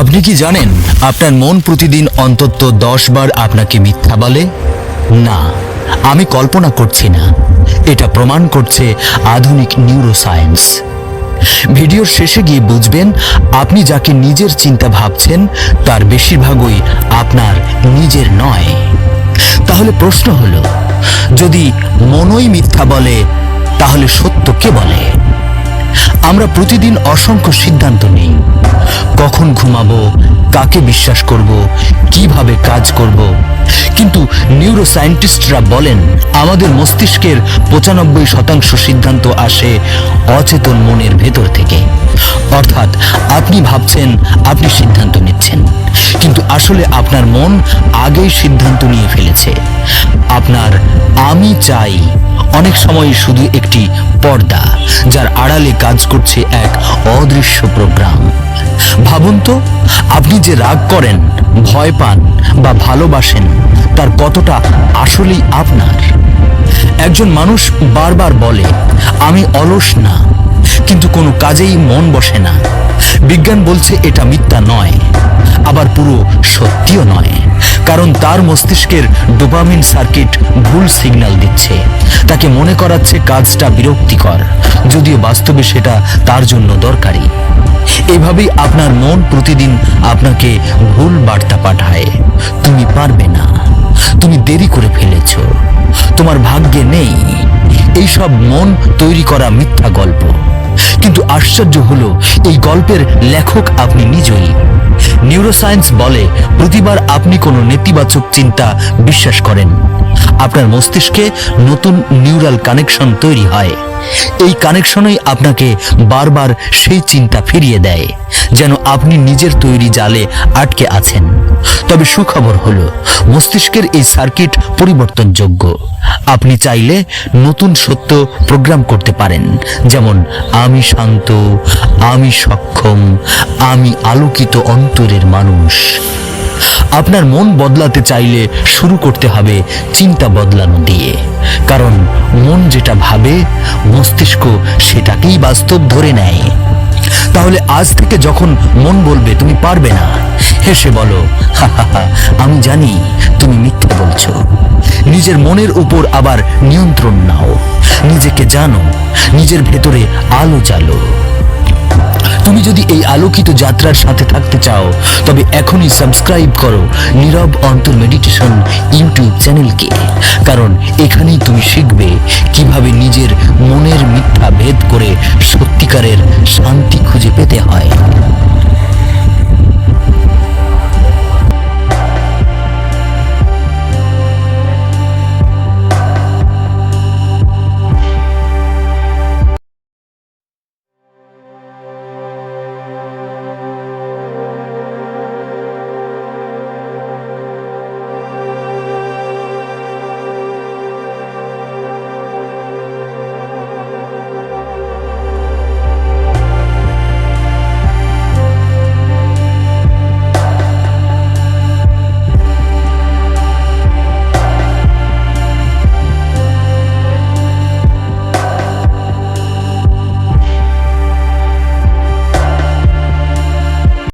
আপনি কি জানেন আপনার মন প্রতিদিন অন্তত দশ বার আপনাকে মিথ্যা বলে? না, আমি কল্পনা করছি না। এটা প্রমাণ করছে আধুনিক নিউরোসায়েন্স ভিডিওর শেষে গিয়ে বুঝবেন আপনি যাকে নিজের চিন্তা ভাবছেন, তার বেশিরভাগই আপনার নিজের নয়। তাহলে প্রশ্ন হলো, যদি মনই মিথ্যা বলে, তাহলে সত্য কে বলে? আমরা প্রতিদিন অসংখ্য সিদ্ধান্ত নিই। কখন ঘুমাবো, কাকে বিশ্বাস করব, কীভাবে কাজ করব। কিন্তু নিউরো সায়েন্টিস্টরা বলেন, আমাদের মস্তিষ্কের পঁচানব্বই শতাংশ সিদ্ধান্ত আসে অচেতন মনের ভেতর থেকে। অর্থাৎ আপনি ভাবছেন, আপনি সিদ্ধান্ত নিচ্ছেন। কিন্তু আসলে আপনার মন আগেই সিদ্ধান্ত নিয়ে ফেলেছে। আপনার আমি চাই অনেক সময় শুধু একটি পর্দা, যার আড়ালে কাজ করছে এক অদৃশ্য প্রোগ্রাম। ভাবুন তো, আপনি যে রাগ করেন, ভয় পান বা ভালোবাসেন, তার কতটা আসলেই আপনার? একজন মানুষ বারবার বলে, আমি অলস না। কিন্তু কোনো কাজেই মন বসে না। বিজ্ঞান বলছে এটা মিথ্যা নয়। আবার পুরো সত্যিও নয়। কারণ তার মস্তিষ্কের ডোপামিন সার্কিট ভুল সিগন্যাল দিচ্ছে। তাকে মনে করাচ্ছে কাজটা বিরক্তিকর, যদিও বাস্তবে সেটা তার জন্য দরকারি। এভাবেই আপনার মন প্রতিদিন আপনাকে ভুল বার্তা পাঠায়। তুমি পারবে না। তুমি দেরি করে ফেলেছ। তোমার ভাগ্যে নেই। এইসব মন তৈরি করা মিথ্যা গল্প। কিন্তু আশ্চর্য হলো, এই গল্পের লেখক আপনি নিজেই। নিউরোসায়েন্স বলে, প্রতিবার আপনি কোনো নেতিবাচক চিন্তা বিশ্বাস করেন। আপনার মস্তিষ্কে নতুন নিউরাল কানেকশন তৈরি হয়। এই কানেকশনই আপনাকে বারবার সেই চিন্তা ফিরিয়ে দেয়, যেন আপনি নিজের তৈরি জালে আটকে আছেন। তবে সুখবর হলো, মস্তিষ্কের এই সার্কিট পরিবর্তনযোগ্য। আপনি চাইলে নতুন সত্য প্রোগ্রাম করতে পারেন, যেমন, আমি শান্ত, আমি সক্ষম, আমি আলোকিত অন্তরের মানুষ। আপনার মন বদলাতে চাইলে শুরু করতে হবে চিন্তা বদলানো দিয়ে। কারণ মন যেটা ভাবে মস্তিষ্ক সেটাকেই বাস্তব ধরে নেয়। তাহলে আজ থেকে যখন মন বলবে তুমি পারবে না? হেসে বলো "হা হা হা, আমি জানি তুমি মিথ্যে বলছো। নিজের মনের উপর আবার নিয়ন্ত্রণ নাও। নিজেকে জানো নিজের ভেতরে আলো জ্বালো। তুমি যদি এই আলোকিত যাত্রার সাথে থাকতে চাও তবে এখনই সাবস্ক্রাইব করো নীরব অন্তর মেডিটেশন ইউটিউব চ্যানেলকে। কারণ এখানেই তুমি শিখবে কীভাবে নিজের মনের মিথ্যা ভেদ করে সত্যিকারের শান্তি খুঁজে পেতে হয়।